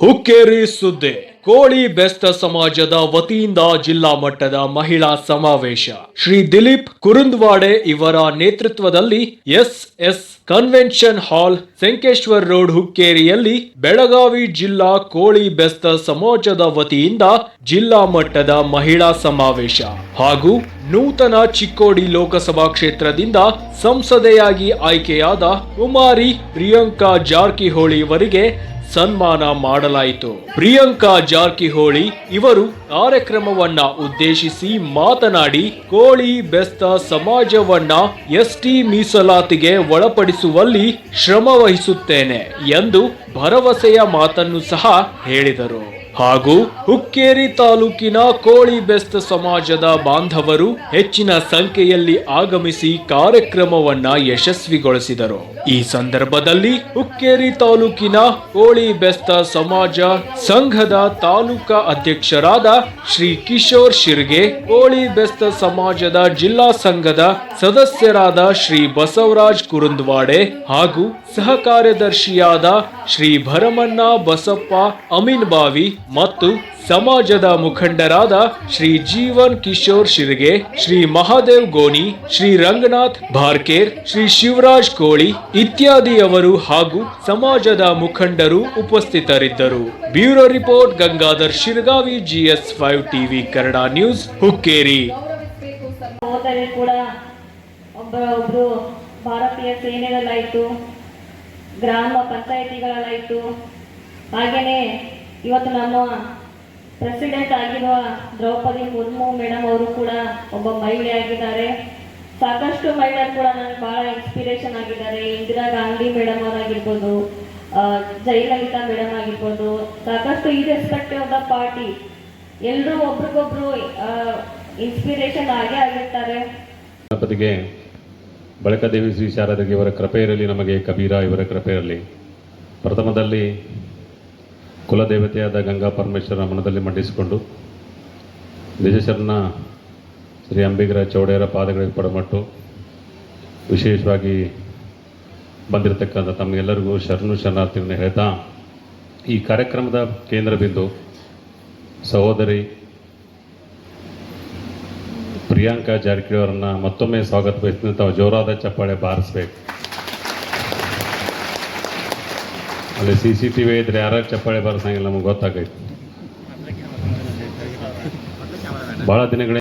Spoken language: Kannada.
ಹುಕ್ಕೇರಿ ಸುದ್ದಿ ಕೋಳಿ ಬೆಸ್ತ ಸಮಾಜದ ವತಿಯಿಂದ ಜಿಲ್ಲಾ ಮಟ್ಟದ ಮಹಿಳಾ ಸಮಾವೇಶ. ಶ್ರೀ ದಿಲೀಪ್ ಕುರುಂದ್ವಾಡೆ ಇವರ ನೇತೃತ್ವದಲ್ಲಿ S S convention hall Sankeshwar road ಹುಕ್ಕೇರಿಯಲ್ಲಿ Belagavi ಜಿಲ್ಲಾ ಕೋಳಿ ಬೆಸ್ತ ಸಮಾಜದ ವತಿಯಿಂದ ಜಿಲ್ಲಾ ಮಟ್ಟದ ಮಹಿಳಾ ಸಮಾವೇಶ ಹಾಗೂ ನೂತನ ಚಿಕ್ಕೋಡಿ ಲೋಕಸಭಾ ಕ್ಷೇತ್ರದಿಂದ ಸಂಸದೆಯಾಗಿ ಆಯ್ಕೆಯಾದ ಕುಮಾರಿ ಪ್ರಿಯಾಂಕಾ ಜಾರಕಿಹೊಳಿ ಇವರಿಗೆ ಸನ್ಮಾನ ಮಾಡಲಾಯಿತು. ಪ್ರಿಯಾಂಕಾ ಜಾರಕಿಹೊಳಿ ಇವರು ಕಾರ್ಯಕ್ರಮವನ್ನ ಉದ್ದೇಶಿಸಿ ಮಾತನಾಡಿ, ಕೋಳಿ ಬೆಸ್ತ ಸಮಾಜವನ್ನ ಎಸ್ಟಿ ಮೀಸಲಾತಿಗೆ ಒಳಪಡಿಸುವಲ್ಲಿ ಶ್ರಮ ವಹಿಸುತ್ತೇನೆ ಎಂದು ಭರವಸೆಯ ಮಾತನ್ನು ಸಹ ಹೇಳಿದರು. ಹಾಗೂ ಹುಕ್ಕೇರಿ ತಾಲೂಕಿನ ಕೋಳಿ ಬೆಸ್ತ ಸಮಾಜದ ಬಾಂಧವರು ಹೆಚ್ಚಿನ ಸಂಖ್ಯೆಯಲ್ಲಿ ಆಗಮಿಸಿ ಕಾರ್ಯಕ್ರಮವನ್ನ ಯಶಸ್ವಿಗೊಳಿಸಿದರು. ಈ ಸಂದರ್ಭದಲ್ಲಿ ಹುಕ್ಕೇರಿ ತಾಲೂಕಿನ ಕೋಳಿ ಬೆಸ್ತ ಸಮಾಜ ಸಂಘದ ತಾಲೂಕಾ ಅಧ್ಯಕ್ಷರಾದ ಶ್ರೀ ಕಿಶೋರ್ ಶಿರ್ಗೆ, ಕೋಳಿ ಬೆಸ್ತ ಸಮಾಜದ ಜಿಲ್ಲಾ ಸಂಘದ ಸದಸ್ಯರಾದ ಶ್ರೀ ಬಸವರಾಜ್ ಕುರುಂದ್ವಾಡೆ ಹಾಗೂ ಸಹ ಕಾರ್ಯದರ್ಶಿಯಾದ ಶ್ರೀ ಭರಮಣ್ಣ ಬಸಪ್ಪ ಅಮೀನ್ಬಾವಿ ಮತ್ತು ಸಮಾಜದ ಮುಖಂಡರಾದ ಶ್ರೀ ಜೀವನ್ ಕಿಶೋರ್ ಶಿರ್ಗೆ, ಶ್ರೀ ಮಹಾದೇವ್ ಗೋನಿ ಶ್ರೀ ರಂಗನಾಥ್ ಭಾರ್ಕೇರ್, ಶ್ರೀ ಶಿವರಾಜ್ ಕೋಳಿ ಇತ್ಯಾದಿಯವರು ಹಾಗೂ ಸಮಾಜದ ಮುಖಂಡರು ಉಪಸ್ಥಿತರಿದ್ದರು. Bureau report, Gangadhar Shirgavi, GS five TV Kannada news, Hukkeri. ಗ್ರಾಮ ಪಂಚಾಯಿತಿಗಳಲ್ಲಾಯಿತು ಹಾಗೆಯೇ ಇವತ್ತು ನಮ್ಮ ಪ್ರೆಸಿಡೆಂಟ್ ಆಗಿರುವ ದ್ರೌಪದಿ ಮುರ್ಮು ಮೇಡಮ್ ಅವರು ಕೂಡ ಒಬ್ಬ ಮಹಿಳೆ ಆಗಿದ್ದಾರೆ. ಸಾಕಷ್ಟು ಮಹಿಳೆಯರು ಕೂಡ ನನಗೆ ಬಹಳ ಇನ್ಸ್ಪಿರೇಷನ್ ಆಗಿದ್ದಾರೆ. ಇಂದಿರಾ ಗಾಂಧಿ ಮೇಡಮ್ ಅವರಾಗಿರ್ಬೋದು ಜಯಲಲಿತಾ ಮೇಡಮ್ ಆಗಿರ್ಬೋದು, ಸಾಕಷ್ಟು ಇರೆಸ್ಪೆಕ್ಟಿವ್ ಆಫ್ ದ ಪಾರ್ಟಿ ಎಲ್ಲರೂ ಒಬ್ರಿಗೊಬ್ರು ಇನ್ಸ್ಪಿರೇಷನ್ ಆಗೇ ಆಗಿರ್ತಾರೆ. ಗಣಪತಿಗೆ ಬಳಿಕ ದೇವಿ ಶ್ರೀ ಶಾರದಿಗೆ ಇವರ ಕೃಪೆ ಇರಲಿ ನಮಗೆ ಕಬೀರ ಇವರ ಕೃಪೆ ಇರಲಿ ಪ್ರಥಮದಲ್ಲಿ ಕುಲದೇವತೆಯಾದ ಗಂಗಾ ಪರಮೇಶ್ವರ ಮನದಲ್ಲಿ ಮಂಡಿಸಿಕೊಂಡು ನಿಜಶರಣ ಶ್ರೀ ಅಂಬಿಗರ ಚೌಡೆಯರ ಪಾದಗಳಿಗೆ ಪಡಮಟ್ಟು ವಿಶೇಷವಾಗಿ ಬಂದಿರತಕ್ಕಂಥ ತಮಗೆಲ್ಲರಿಗೂ ಶರಣು ಶರಣಾರ್ಥಿಗಳನ್ನು ಹೇಳ್ತಾ ಈ ಕಾರ್ಯಕ್ರಮದ ಕೇಂದ್ರ ಬಿಂದು ಸಹೋದರಿ ಪ್ರಿಯಾಂಕಾ ಜಾರಕಿಹೊಳಿ ಅವರನ್ನ ಮತ್ತೊಮ್ಮೆ ಸ್ವಾಗತ ತಾವು ಜೋರಾದ ಚಪ್ಪಾಳೆ ಬಾರಿಸ್ಬೇಕು. ಅಲ್ಲಿ ಸಿ ಸಿ ಟಿ ವಿ ಇದ್ರೆ ಯಾರು ಚಪ್ಪಾಳೆ ಬಾರಿಸಂಗಿಲ್ಲ ನಮಗೆ ಗೊತ್ತಾಗೈತೆ. ಭಾಳ ದಿನಗಳ